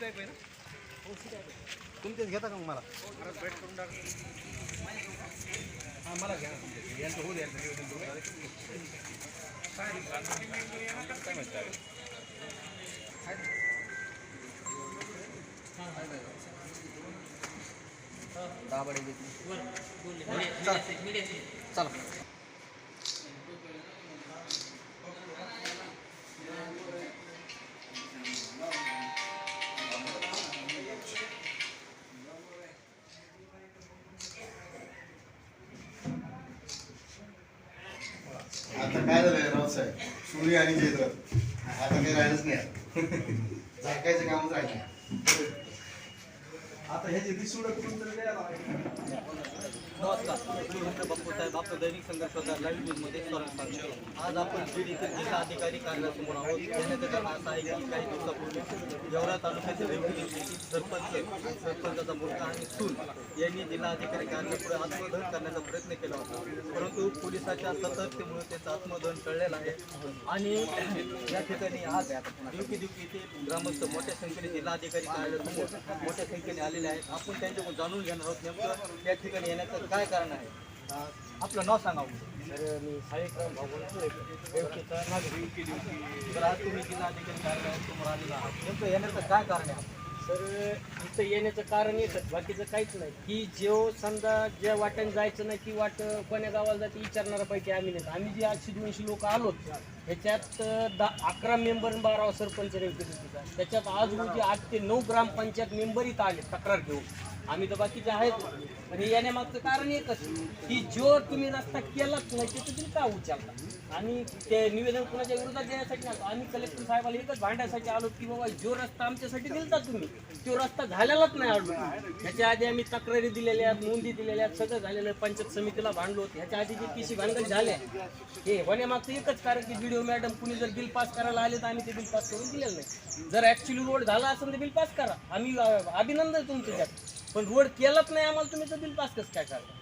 Type आहे ना? तुमचेच घेता का मग मला? परत भेट करून टाक. हां मला घ्या ना तुमचे. यांचं होऊ द्या यांचं नियोजन करून direct. काय रे, बांधून तुम्ही येऊन येणार का? काय माहिती काय? दाबाडे चला. काही राहिलंच नाही. झाकायचं कामच राहिलं आता हे जे सुडत कुठून तरी नमस्कार. मी म्हणतो साहेब आपलं दैनिक संघर्ष लाईव्ह न्यूजमध्ये स्वागत करतो. आज आपण बीड येथील जिल्हा अधिकारी कार्यालयासमोर आहोत. येण्याचं कारण असं आहे की काही दिवसापूर्वी गेवरा तालुक्यातील सरपंच सरपंचाचा मुलगा आणि सून यांनी जिल्हा अधिकारी कार्यालयापुढे आत्मदहन करण्याचा प्रयत्न केला होता. परंतु पोलिसाच्या सतर्कतेमुळे त्याचं आत्मदहन टळलेलं आहे. आणि या ठिकाणी आज दिवकी दिवकी येथे ग्रामस्थ मोठ्या संख्येने जिल्हा अधिकारी कार्यालयासमोर मोठ्या संख्येने आलेले आहेत. आपण त्यांच्याकडून जाणून घेणार आहोत नेमकं या ठिकाणी येण्याचं काय कारण आहे? आपलं नाव तर मी देवकीचा नागरिक. तर आज तुम्ही जिल्हाधिकारी कार्यालयासमोर आलेला आहात. नेमकं येण्याचं काय कारण आहे? सर इथं येण्याचं कारण एकच बाकीचं काहीच नाही. की जो समजा ज्या वाट्याने जायचं नाही ती वाट कोण्या गावाला जाते विचारणाऱ्यापैकी आम्ही नाही. आम्ही जे आठशे दोनशे लोक आलोत ह्याच्यात दा अकरा मेंबर बारा सरपंच रेवकेचा त्याच्यात आज रोजी आठ ते नऊ ग्रामपंचायत मेंबर इथं आले तक्रार घेऊन. आम्ही तर बाकीचे आहेत. पण हे येण्यामागचं कारण एकच की जो तुम्ही रस्ता केलाच नाही ते तुम्ही का उचलता? आणि ते निवेदन कुणाच्या विरोधात देण्यासाठी नाही आम्ही कलेक्टर साहेबाला एकच भांडण्यासाठी आलो की बाबा जो रस्ता आमच्यासाठी दिलता तुम्ही तो रस्ता झालेलाच नाही आलो. ह्याच्या आधी आम्ही तक्रारी दिलेल्या आहेत नोंदी दिलेल्या आहेत सगळं झालेलं आहे. पंचायत समितीला भांडलो ह्याच्या आधी जे किशी भांडण झाले हे होण्यामागचं एकच कारण की व्हिडिओ मॅडम कुणी जर बिल पास करायला आले तर आम्ही ते बिल पास करून दिलेलं नाही. जर ऍक्च्युली रोड झाला असेल तर बिल पास करा. आम्ही अभिनंदन तुमचं त्यात. पण रोड केलाच नाही आम्हाला तुम्ही तर बिल पास कसं काय करता?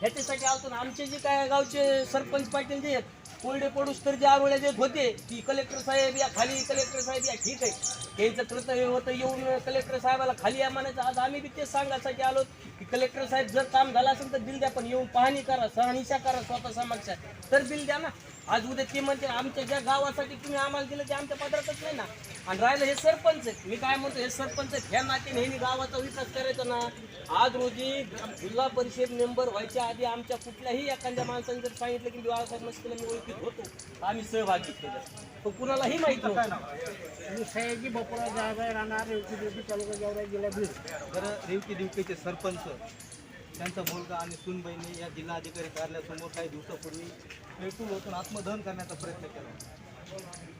ह्याच्यासाठी आलो ना आमचे जे काय गावचे सरपंच पाटील जे आहेत कोरडे पडूस तर जे आरोळ्या जे होते की कलेक्टर साहेब या खाली कलेक्टर साहेब या ठीक आहे. त्यांचं कर्तव्य होतं येऊन कलेक्टर साहेबाला खाली या म्हणायचं. आज आम्ही बी तेच सांगायसाठी आलो की कलेक्टर साहेब जर काम झालं असेल तर बिल द्या पण येऊन पाहणी करा सहनिशा करा स्वतः समक्ष. तर बिल द्या ना. आज उद्या ते म्हणते आमच्या ज्या गावासाठी तुम्ही आम्हाला दिलं ते आमच्या पदरातच नाही ना. आणि राहिलं हे सरपंच आहेत. मी काय म्हणतो हे सरपंच आहेत. ह्या नात्याने ह्यांनी गावाचा विकास करायचा ना. आज रोजी जिल्हा परिषद मेंबर व्हायच्या आधी आमच्या कुठल्याही एखाद्या माणसाने जर सांगितलं की बाळासाहेब मस्कीला मी ओळखीत होतो आम्ही सहभागी केलं. पण कुणालाही माहीत नव्हतं. मी सयाजी बपोरा जागा राहणार रेवती देवती तालुका गेवरा जिल्हा बीड. तर रेवकी दिवकीचे सरपंच. त्यांचा मुलगा आणि सुनबाईने या जिल्हाधिकारी कार्यालयासमोर काही दिवसापूर्वी पेटूल ओतून आत्मदहन करण्याचा प्रयत्न केला.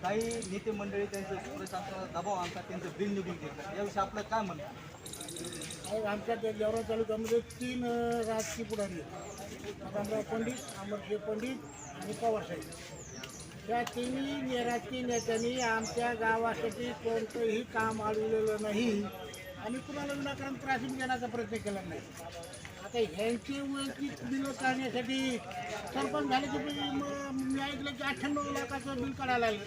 काही नेते मंडळी त्यांचं प्रशासनाचा दबाव आणतात त्यांचं बिल निघून घेतात याविषयी आपलं काय म्हणतात आणि आमच्या त्या तालुक्यामध्ये तीन राजकीय पुढारी आहेत. पंडित अमरदेव पंडित आणि पवार साहेब. त्या तिन्ही राजकीय नेत्यांनी आमच्या गावासाठी कोणतंही काम अडवलेलं नाही आणि कुणाला विनाकारण त्रासून घेण्याचा प्रयत्न केला नाही. आता ह्यांची वैयक्तिक बिलं काढण्यासाठी सरपंच झाले की मी मी ऐकलं की अठ्ठ्याण्णव लाखाचं बिल काढायला लागलं.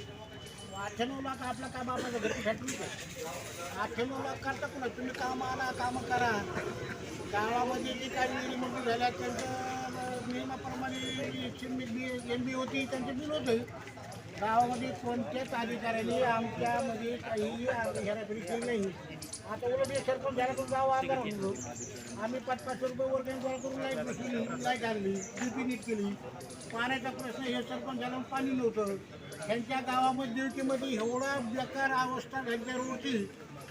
अठ्ठ्याण्णव लाख आपलं काम आपल्या घरची फॅक्टरी अठ्ठ्याण्णव लाख करता कोणा तुम्ही काम आला कामं करा. गावामध्ये जे काही निवडणूक झाल्या त्यांचं नियमाप्रमाणे एम बी होती त्यांचं बिल होतं. गावामध्ये कोणत्याच अधिकाऱ्यांनी आमच्यामध्ये काही हेराफेरी केली नाही. आता उलट हे सरपंच झाला तर गाव आजार म्हणलो आम्ही पाच पाचशे रुपये वर्गणी गोळा करून लाइट बसवली लाइट आणली डीपी नीट केली. पाण्याचा प्रश्न हे सरपंच झाल्यावर पाणी नव्हतं. ह्यांच्या गावामध्ये दिवटीमध्ये एवढा बेकार अवस्था त्यांच्या रोडची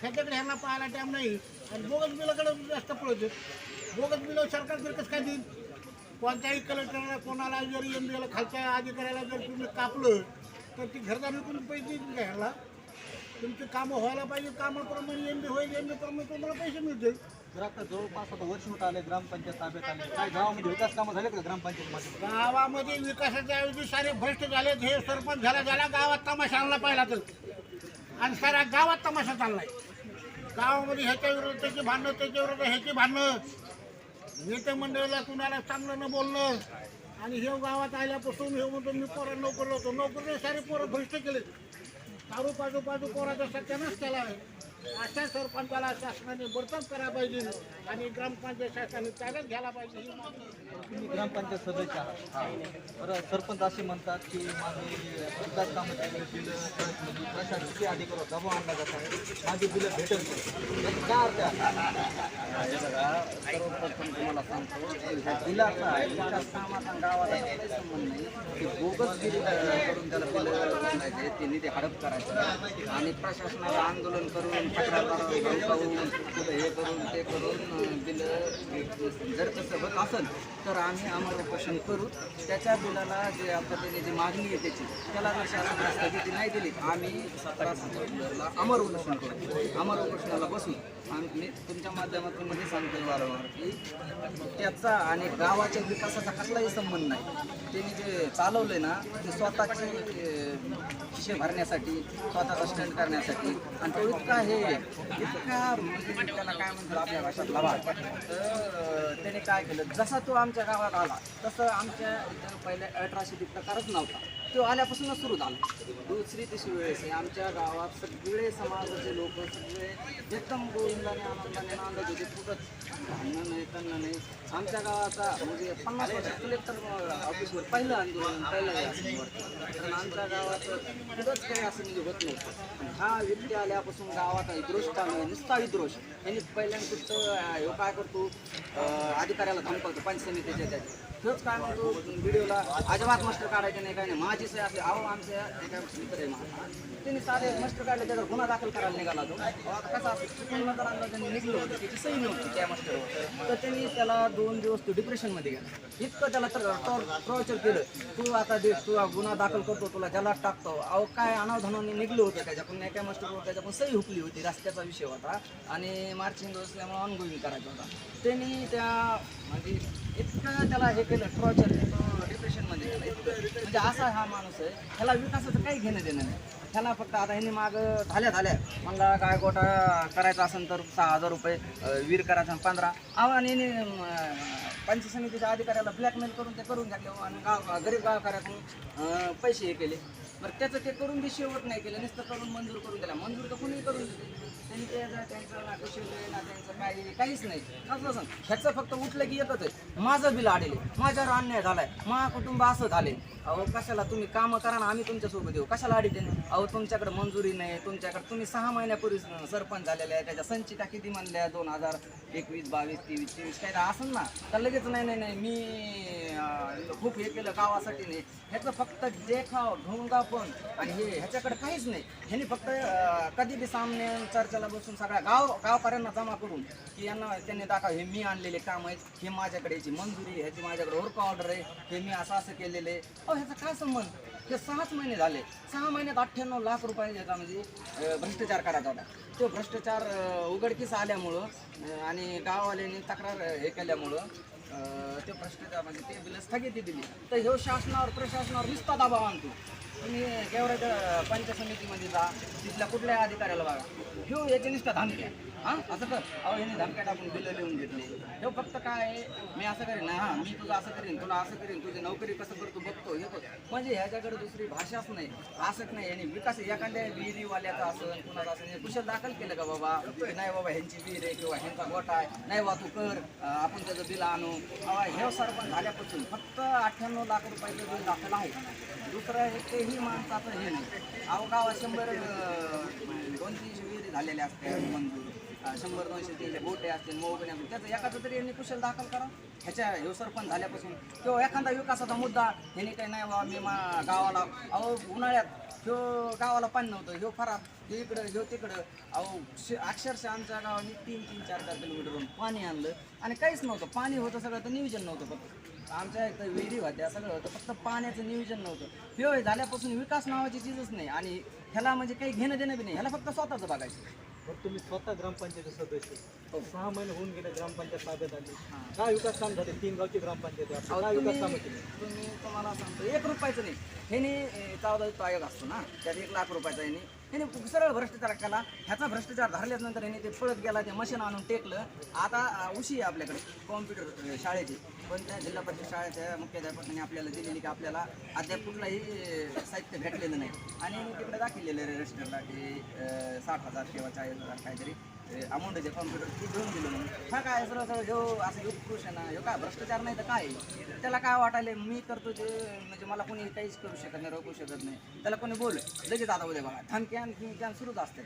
ह्याच्याकडे ह्यांना पाहायला टाईम नाही. आणि बोगस बिलाकडे जास्त पळत बोगस बिलं सरकार जर कसं काय देईल? कोणत्याही कलेक्टरला कोणाला जर एम बीला खालच्या अधिकाऱ्याला जर तुम्ही कापलं तर ती घरदार विकून पैसे का ह्याला? तुमची कामं व्हायला पाहिजे कामाप्रमाणे एम बी होईल एम बीप्रमाणे तुम्हाला पैसे मिळतील. तर आता जवळपास आता वर्ष होत आले ग्रामपंचायत ताब्यात आले. काय गावामध्ये विकास कामं झाले का ग्रामपंचायतमध्ये? गावामध्ये विकासाच्या ऐवजी सारे भ्रष्ट झालेत हे सरपंच झाला झाला गावात तमाशा आणला पाहिला तर. आणि सारा गावात तमाशा चाललाय. गावामध्ये ह्याच्या विरोधात त्याची भांडणं त्याच्या विरोधात ह्याची भांडणं. नेते मंडळीला कुणाला चांगलं न बोलणं. आणि हे गावात आल्यापासून हे म्हणतो मी पोरं नोकर होतो. नोकरीने सारे पोरं भ्रष्ट केले दारू पाजू पाजू पोराचा सत्यानाश केला आहे अशा सरपंचाला शासनाने बडतर्फ करायला पाहिजे आणि ग्रामपंचायत शासनाने ताब्यात घ्यायला पाहिजे. तुम्ही ग्रामपंचायत सदस्य आहात. बरं सरपंच असे म्हणतात की माझे विकास कामाचे बिल प्रशासकीय दबाव आणला जात आहे माझी बिलं भेटत नाही याचा काय अर्थ आहे? हे बघा सर्वप्रथम तुम्हाला सांगतो बिलाचा विकास कामाचा गावाला संबंध नाही. ते बोगसगिरी करून त्याला बिलं ते निधी हडप करायचं. आणि प्रशासनाला आंदोलन करून हे करून ते करून बिलं जर तसं होत असेल तर आम्ही अमर उपोषण करू त्याच्या बिलाला जे पद्धतीने जी मागणी आहे त्याची त्याला जर शासनाने स्थगिती नाही दिली आम्ही सतरा सप्टेंबरला अमर उपोषण करू अमर उपोषणाला बसू आणि तुमच्या माध्यमातून हे सांगतो वारंवार की त्याचा आणि गावाच्या विकासाचा कसलाही संबंध नाही त्यांनी जे चालवले ना ते स्वतःचे अं, खिशे भरण्यासाठी स्वतःचा स्टँड करण्यासाठी आणि तो इतका हे इतका म्हणजे त्याला काय म्हणतात आपल्या भाषेत लवाड तर त्याने काय केलं? जसा तो आमच्या गावात आला तसं आमच्या इथं पहिले अठराशे प्रकारच नव्हता. तो आल्यापासूनच सुरू झाला. दुसरी तिसरी वेळेस आहे आमच्या गावात सगळे समाजाचे लोक सगळे एकदम गोविंदाने आनंदाने नांदत होते कुठंच भांडणं नाही त्यांना नाही. आमच्या गावाचा म्हणजे पन्नास वर्ष कलेक्टर ऑफिसवर पहिलं आंदोलन पहिलं कारण आमच्या गावात कुठंच काही असं म्हणजे होत नव्हतं. हा व्यक्ती आल्यापासून गावात विद्रोष आलं नाही नुसता विद्रोष यांनी पहिल्यांदा कुठं ह्यो काय करतो? अधिकाऱ्याला अधिकाऱ्याला धमकावतो पंचसमितीच्या त्याच्या तोच काय म्हणतो व्हिडिओला अजिबात मास्टर काढायचे नाही काय नाही. माझी सही आपले अहो आमच्या एका मित्र आहे माझा. त्यांनी साधे मास्टर काढले त्याच्यावर गुन्हा दाखल करायला निघाला तो. कसा आता कसं चुकून त्यांनी निघलो होतं त्याची सही नव्हती त्या मास्टरवर तर त्यांनी त्याला दोन दिवस तो डिप्रेशनमध्ये गेला. इतकं त्याला तर टॉर्चर केलं. तू आता दे तू गुन्हा दाखल करतो तुला जलात टाकतो. अहो काय अनावधानाने निघलो होतं त्याच्याकडून एका मास्टरवर त्याच्याकडून सही हुकली होती रस्त्याचा विषय होता. आणि मार्चिंग असल्यामुळे ऑनगोईंग करायचा होता. त्यांनी त्या म्हणजे इतकं त्याला हे केलं ट्रॉचर डिप्रेशनमध्ये गेला इतकं. म्हणजे असा हा माणूस आहे. ह्याला विकासाचं काही घेणं देणं नाही. ह्याला फक्त आता ह्यांनी माग झाल्या झाल्या. मला काय गोटा करायचा असेल तर सहा हजार रुपये वीर करायचा पंधरा. अहो आणि यांनी पंच समितीच्या अधिकाऱ्याला ब्लॅकमेल करून ते करून टाकले. आणि गाव गरीब गावकऱ्यातून पैसे हे केले. बरं त्याचं ते करून बी शेवट नाही केलं नुसतं करून मंजूर करून दिला. मंजूर तर कोणी करून दिली त्यांनी त्यांचं ना कशी ना त्यांचं काही काहीच नाही. कसं सांग ह्याचं फक्त उठलं की येतच आहे. माझं बिल आलेले माझ्यावर अन्याय झालाय. माझ्या कुटुंब असं झाले अहो कशाला तुम्ही कामं करा ना आम्ही तुमच्यासोबत येऊ. कशाला अडीते अहो तुमच्याकडे मंजुरी नाही तुमच्याकडे तुम्ही सहा महिन्यापूर्वी सरपंच झालेले आहे त्याच्या संचिता किती म्हणल्या? दोन हजार एकवीस बावीस तेवीस तेवीस काय असं ना. तर लगेच नाही नाही नाही मी खूप हे केलं गावासाठी नाही. ह्याचं फक्त देखाव ढोंगा पण. आणि हे ह्याच्याकडे काहीच नाही. ह्यांनी फक्त कधी बी सामने चर्चेला बसून सगळ्या गाव गावकऱ्यांना जमा करून की यांना त्यांनी दाखव हे मी आणलेले काम आहेत हे माझ्याकडे याची मंजुरी ह्याची माझ्याकडे वर्क ऑर्डर आहे हे मी असं असं केलेलं आहे. अहो ह्याचा काय संबंध? हे सहाच महिने झाले. सहा महिन्यात अठ्ठ्याण्णव लाख रुपये ह्याचा म्हणजे भ्रष्टाचार करायचा होता. तो भ्रष्टाचार उघडकीस आल्यामुळं आणि गाववाल्यांनी तक्रार हे केल्यामुळं ते भ्रष्टाचार म्हणजे ते बिल स्थगिती दिली. तर ह्यो शासनावर प्रशासनावर नुसता दाबा आणतो. तुम्ही केवढ्या पंचायत समितीमध्ये जा तिथल्या कुठल्याही अधिकाऱ्याला बघा. ह्यो याची नुसता धमक्या हां? असं कर. अहो यांनी धमक्या टाकून बिलं लिहून घेतले. हे फक्त काय? आहे, मी असं करेन ना हां? मी तुझं असं करेन तुला असं करेन तुझी नोकरी कसं करतो बघतो हे बघ. म्हणजे ह्याच्याकडे दुसरी भाषाच नाही. असंच नाही आणि विकास एखाद्या विहिरीवाल्याचा असं कुणाचा असं हे कुशल दाखल केलं का बाबा? नाही बाबा ह्यांची विहीर आहे किंवा ह्यांचा गोठा आहे. नाही बा तू कर आपण त्याचं बिल आणू. अहो, हे सरपंच झाल्यापासून फक्त अठ्ठ्याण्णव लाख रुपयाचं बिल दाखल आहे. दुसरं हे तेही माणसाचं हे नाही. अहो गावात शंभर दोन तीनशे विहिरी झालेल्या असतात. मंजूर शंभर दोनशे तीनशे बोटे असतील मोगणे असतील त्याचं एखादं तरी यांनी कुशल दाखल करा. ह्याच्या ह्यो सरपंच झाल्यापासून किंवा एखादा विकासाचा मुद्दा ह्याने काही नाही बा मी मा गावाला अहो उन्हाळ्यात ह्यो गावाला पाणी नव्हतं ह्यो फरार ह्यो इकडं ह्यो तिकडं. अहो श- अक्षरशः आमच्या गावाने तीन तीन चार चार किलोमीटरवरून पाणी आणलं आणि काहीच नव्हतं. पाणी होतं सगळं तर नियोजन नव्हतं फक्त. आमच्या इथं विहिरी होत्या सगळं होतं फक्त पाण्याचं नियोजन नव्हतं. ह्यो हे झाल्यापासून विकास नावाची चीजच नाही आणि ह्याला म्हणजे काही घेणं देणं बी नाही ह्याला फक्त स्वतःचं बघायचं. बरं तुम्ही स्वतः ग्रामपंचायत सदस्य. सहा महिने होऊन गेले ग्रामपंचायत ताब्यात आली. काय विकास काम झाले? तीन गावची ग्रामपंचायत आहे. काय विकास कामं केली? तुम्ही तुम्हाला सांगतो एक रुपयाचं नाही. ह्याने चौदा आयोग असतो ना त्यात एक लाख रुपयाचा ह्याने ह्याने सरळ भ्रष्टाचार केला. ह्याचा भ्रष्टाचार धरल्यानंतर ह्याने ते पळत गेला ते मशीन आणून टेकलं. आता अं, उशी आहे आपल्याकडे कॉम्प्युटर शाळेची. पण त्या जिल्हा परिषद शाळेच्या मुख्याध्यापकाने आपल्याला दिलेली की आपल्याला अद्याप कुठलाही साहित्य भेटलेलं नाही? आणि मी तिकडे दाखवलेलं आहे रजिस्टरला की साठ हजार किंवा चाळीस हजार काहीतरी अमाऊंट जे कॉम्प्युटर ती घेऊन दिलं म्हणून. हा काय सरळ सरळ ह्यो असं ह्यो पुरुष आहे ना ह्यो काय भ्रष्टाचार नाही तर काय आहे? त्याला काय वाटायला मी करतो ते म्हणजे मला कोणी काहीच करू शकत नाही रोखू शकत नाही. त्याला कोणी बोल लगेच आता उद्या बघा. धमक्यान किंवा सुरूच असते.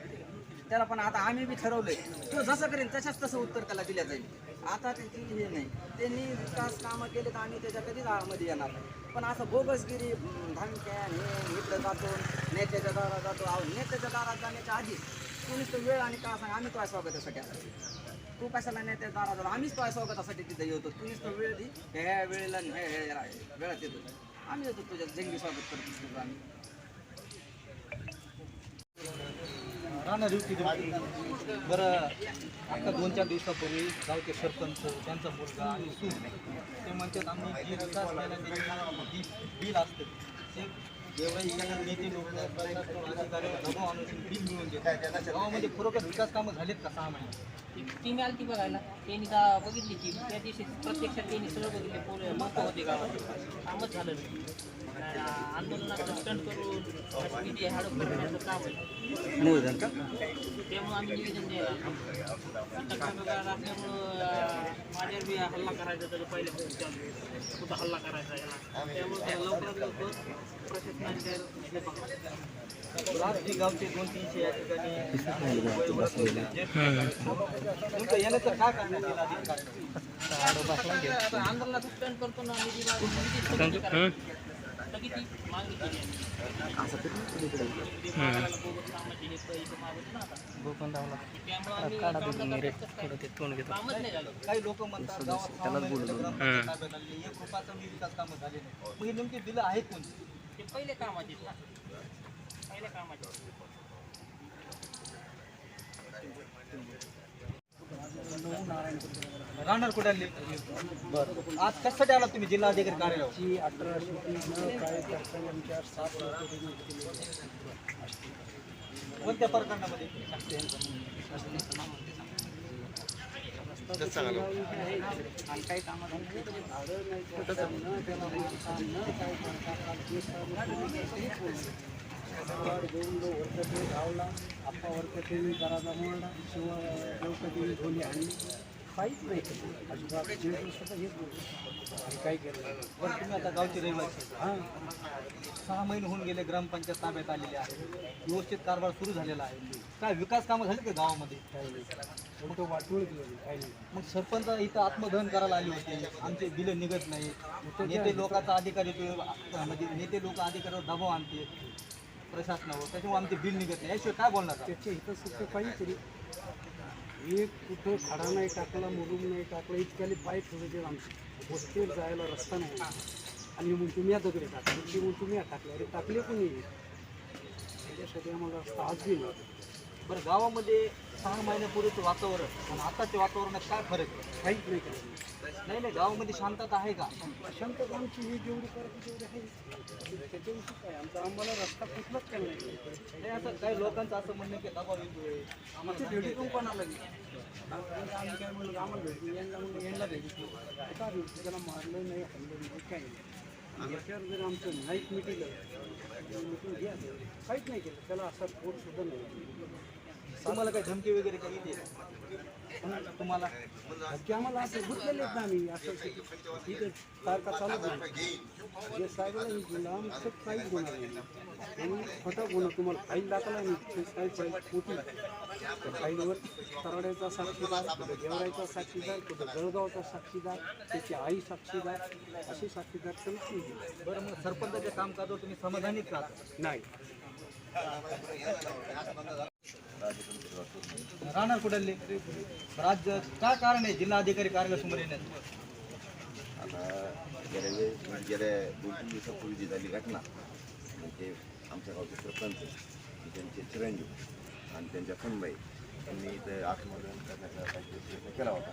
त्याला पण आता आम्ही बी ठरवलंय. तो जसं करेन तशाच तसं उत्तर त्याला दिलं जाईल. आता त्याची हे नाही. त्यांनी विकास कामं केले तर आम्ही त्याच्या कधीच आळमध्ये येणार नाही. पण असं बोगसगिरी धमक्या धमक्यान हे इकडं जातो नेत्याच्या दारात जातो. अहो नेत्याच्या दारात जाण्याच्या आधी तू वेळ आणि का सांग आम्ही तो स्वागतासाठी आलो तू कशाला नेत्या दारात जातो? आम्हीच तो स्वागतासाठी तिथे येतो. तू नुसतं वेळ दे. ह्या वेळेला ह्या वेळात येतो. आम्ही येतो तुझ्या जंगी स्वागत करतो तुझं आम्ही बरं आता दोन चार दिवसापूर्वी गावचे सरपंच त्यांचा मुलगा आणि सून ते म्हणतात आम्ही जी विकास केला त्याची बिल असते. ते इकडे नेते लोक अधिकारी दबाव आणून बिल देतात. गावामध्ये खरोखर विकास कामं झालेत का सहा महिने? टीम आली ती बघायला. त्यांनी का बघितली की त्या दिवशी प्रत्यक्षात त्यांनी सगळं बघितले. पोल होते गावात. कामच झालं. नाही आंदोलनाचं स्टंट करून किती हडप करण्याचं काम आहे निवेदन का? त्यामुळे आम्ही निवेदन द्यायला असल्यामुळं माझ्यावर बी हल्ला करायचा चालू कुठं हल्ला करायचा याला? त्यामुळे त्या लवकरात लवकर प्रशासनाने हे गावचे दोन तीनशे या ठिकाणी काय करण्यात आंदोलनाचं स्टंट करतो ना आहे. हे काही लोक म्हणतात विकास कामं झाले नाही. नेमके दिलं आहेत कोणते ते पहिले कामाचे ना. पहिले कामाचे राहणार कुठे बरं आज कशासाठी आला तुम्ही जिल्हाधिकारी कार्यालयावर कोणत्या प्रकरणामध्ये आप्पा वर्कटेने करायचा मोडला शिव देवकटीने ढोली आणली काहीच नाही केलं. अजिबात जेवण सुद्धा हेच नाही आणि काय केलं नाही. बरं तुम्ही आता गावचे रहिवासी हां. सहा महिने होऊन गेले ग्रामपंचायत ताब्यात आलेले आहे. व्यवस्थित कारभार सुरू झालेला आहे. काय विकास कामं झाले का गावामध्ये? काही नाही. मोठं वाटून दिलं काही नाही. मग सरपंच इथं आत्मदहन करायला आले होते. आमचे बिलं निघत नाही. नेते लोकांचा अधिकारी तो म्हणजे नेते लोक अधिकाऱ्यावर दबाव आणते प्रशासनावर. त्याच्यामुळे आमचे बिल निघत नाही. याशिवाय काय बोलणार? त्याच्या इथं सुद्धा काहीतरी एक कुठं खडा नाही टाकला मुरुम नाही टाकला इतक्याले पाय ठेवले आमचे. वस्तीवर जायला रस्ता नाही. आणि मग तुम्ही या दगडी टाकले. ते मग तुम्ही या टाकले. अरे टाकले कोणी? त्याच्यासाठी आम्हाला रस्ता आज बी बरं गावामध्ये सहा महिन्यापूर्वीचं वातावरण आणि आताच्या वातावरणात काय फरक आहे? काहीच नाही नाही नाही गावामध्ये शांतता आहे का? शांतता आमची ही जेवढी करायची तेवढी आहे. त्याच्याविषयी काय? आमचा आम्हाला रस्ता कुठलाच केला नाही. नाही असं काही लोकांचं असं म्हणणं की दबाव येतोय. आम्हाला भेटून कोणाला आम्ही काय म्हणलं आम्हाला भेटू. यांना म्हणलं यांना भेटू. का भेटू त्याला मारलं नाही हल्लं नाही काही नाही. याच्यावर जर आमचं नाईट मिटिंग मिटिंग घ्या. काहीच नाही केलं. त्याला असा फोट सुद्धा नाही. तुम्हाला काही धमकी वगैरे काही येते तुम्हाला की आम्हाला असं गुंतलेले आहेत ना आम्ही असं ठीक आहे सारखा चालत नाही जे साहेबाला मी बोलला आमचं काहीच गुन्हा नाही. खोटा गुन्हा तुम्हाला फाईल दाखला ते काही फाईल मोठी त्या फाईलवर तराड्याचा साक्षीदार कुठं गेवरायचा साक्षीदार कुठं जळगावचा साक्षीदार त्याची आई साक्षीदार असे साक्षीदार समिती दिली बरं मग सरपंचाच्या कामकाजावर तुम्ही समाधानीच राहता नाही. राहणार कुठले? राज्य काय कारण आहे? जिल्हाधिकारी कार्यालयासमोर येण्याचं. आता गेल्या वेळेस म्हणजे गेल्या दोन तीन दिवसापूर्वी जी झाली घटना म्हणजे आमच्या गावचे सरपंच त्यांचे चिरंजीव आणि त्यांच्या सुनबाई त्यांनी इथं आत्मदहन करण्याचा प्रयत्न केला होता.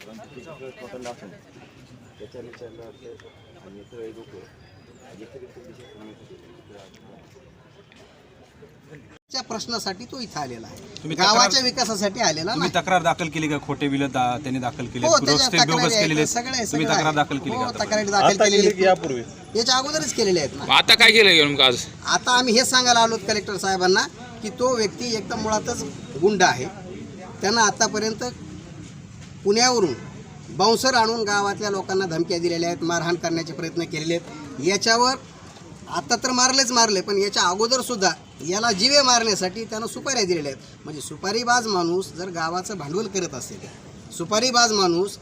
परंतु ते टोटल असून त्याच्या विचारल्यावर आणि सगळे लोक एकत्रित च्या प्रश्नासाठी तो इथं आलेला आहे. तुम्ही तक्रार- गावाच्या विकासासाठी आलेला तुम्ही नाही. तक्रार दाखल केली का? खोटे बिल त्यांनी दाखल केले हो त्याच्या रस्ते तक्रारी बोगस आहेत, केलेले सगळं तुम्ही तक्रार. दाखल केली हो, का आता? तक्रारी दाखल केलेली आहेत. यापूर्वी? याच्या अगोदरच केलेले आहेत ना. आता काय केलं नेमकं आज? आता आम्ही हे सांगायला आलो कलेक्टर साहेबांना की तो व्यक्ती एकदम मुळातच गुंड आहे. त्यानं आतापर्यंत पुण्यावरून बाउन्सर आणून गावातल्या लोकांना धमक्या दिलेल्या आहेत मारहाण करण्याचे प्रयत्न केलेले आहेत. याच्यावर आता तर मारलेच मारले पण याच्या अगोदर सुद्धा याला जिवे मारण्यासाठी त्यानं सुपाऱ्या दिलेल्या आहेत. म्हणजे सुपारीबाज माणूस जर गावाचं भांडवल करत असेल सुपारीबाज माणूस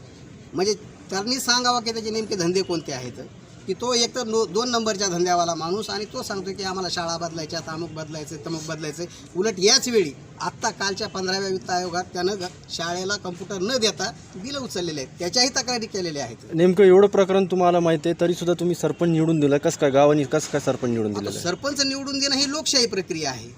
म्हणजे त्यांनी सांगावं की त्याचे नेमके धंदे कोणते आहेत? की तो एक तर नो दोन नंबरच्या धंद्यावाला माणूस आणि तो सांगतो की आम्हाला शाळा बदलायच्या तामुक बदलायचं तमुक बदलायचं उलट याच वेळी आत्ता कालच्या पंधराव्या वित्त आयोगात त्यानं शाळेला कम्प्युटर न देता बिलं उचललेले आहेत. त्याच्याही तक्रारी केलेल्या आहेत. नेमकं एवढं प्रकरण तुम्हाला माहिती आहे तरी सुद्धा तुम्ही सरपंच निवडून दिला. कसं काय गावाने कसं काय सरपंच निवडून आहे? सरपंच निवडून देणं ही लोकशाही प्रक्रिया आहे.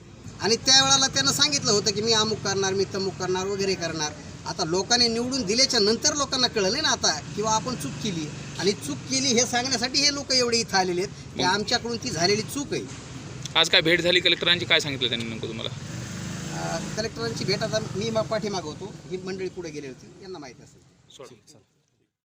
आणि त्यावेळेला त्यानं सांगितलं होतं की मी अमुक करणार मी तमुक करणार वगैरे करणार. आता लोकांनी निवडून दिल्याच्या नंतर लोकांना कळलं ना आता किंवा आपण चूक केली. आणि चूक केली हे सांगण्यासाठी हे लोक एवढे इथं आलेले आहेत की आमच्याकडून ती झालेली चूक आहे. आज काय भेट झाली कलेक्टरांची? काय सांगितलं त्यांनी नेमकं तुम्हाला? अं, कलेक्टरांची भेट आता मी मग पाठीमागं होतो. ही मंडळी पुढे गेली होती. यांना माहीत असेल. सोड.